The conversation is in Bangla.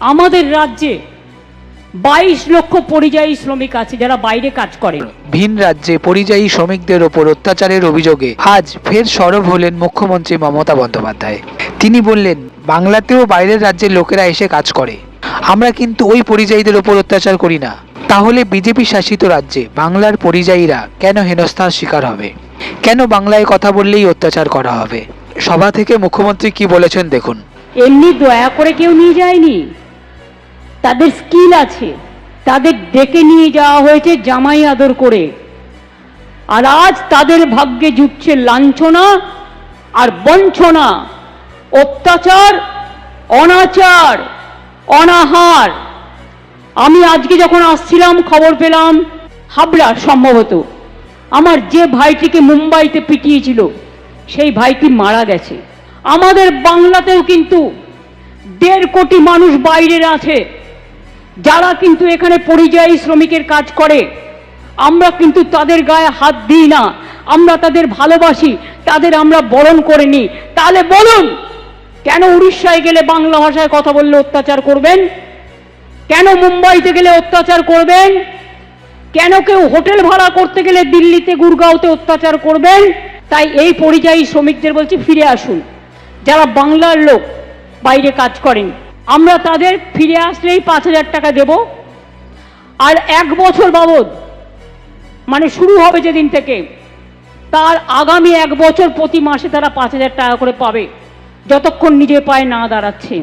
আমাদের রাজ্যে বাইশ লক্ষ পরিযায়ী শ্রমিক আছে যারা বাইরে কাজ করে। ভিন রাজ্যে পরিযায়ী শ্রমিকদের ওপর অত্যাচারের অভিযোগে আজ ফের সরব হলেন মুখ্যমন্ত্রী মমতা বন্দ্যোপাধ্যায়। তিনি বললেন বাংলাতেও বাইরের রাজ্যের লোকেরা এসে কাজ করে। আমরা কিন্তু ওই পরিযায়ীদের ওপর অত্যাচার করি না। তাহলে বিজেপি শাসিত রাজ্যে বাংলার পরিযায়ীরা কেন হেনস্থার শিকার হবে? কেন বাংলায় কথা বললেই অত্যাচার করা হবে? সভা থেকে মুখ্যমন্ত্রী কি বলেছেন দেখুন। এমনি দয়া করে কেউ নিয়ে যায়নি। তাদের স্কিল আছে। তাদের ডেকে নিয়ে যাওয়া হয়েছে জামাই আদর করে। আর আজ তাদের ভাগ্যে জুটছে লাঞ্ছনা আর বঞ্চনা, অত্যাচার, অনাচার, অনাহার। আমি আজকে যখন আসছিলাম, খবর পেলাম, হাবড়া সম্ভবত। আমার যে ভাইটিকে মুম্বাইতে পিটিয়েছিল, সেই ভাইটি মারা গেছে। আমাদের বাংলাতেও কিন্তু দেড় কোটি মানুষ বাইরের আছে। যারা কিন্তু এখানে পরিযায়ী শ্রমিকের কাজ করে, আমরা কিন্তু তাদের গায়ে হাত দিই না। আমরা তাদের ভালোবাসি, তাদের আমরা বরণ করে নিই। তাহলে বলুন, কেন উড়িষ্যায় গেলে বাংলা ভাষায় কথা বললে অত্যাচার করবেন? কেন মুম্বাইতে গেলে অত্যাচার করবেন? কেন কেউ হোটেল ভাড়া করতে গেলে দিল্লিতে, গুরগাঁওতে অত্যাচার করবেন? তাই এই পরিযায়ী শ্রমিকদের বলছি, ফিরে আসুন। যারা বাংলার লোক, বাইরে কাজ করেন। আমরা তাদের ফিরে আসলেই পাঁচ হাজার টাকা দেব। আর এক বছর বাবদ মানে শুরু হবে যেদিন থেকে, তার আগামী এক বছর প্রতি মাসে তারা পাঁচ হাজার টাকা করে পাবে, যতক্ষণ নিজের পায়ে না দাঁড়াচ্ছে।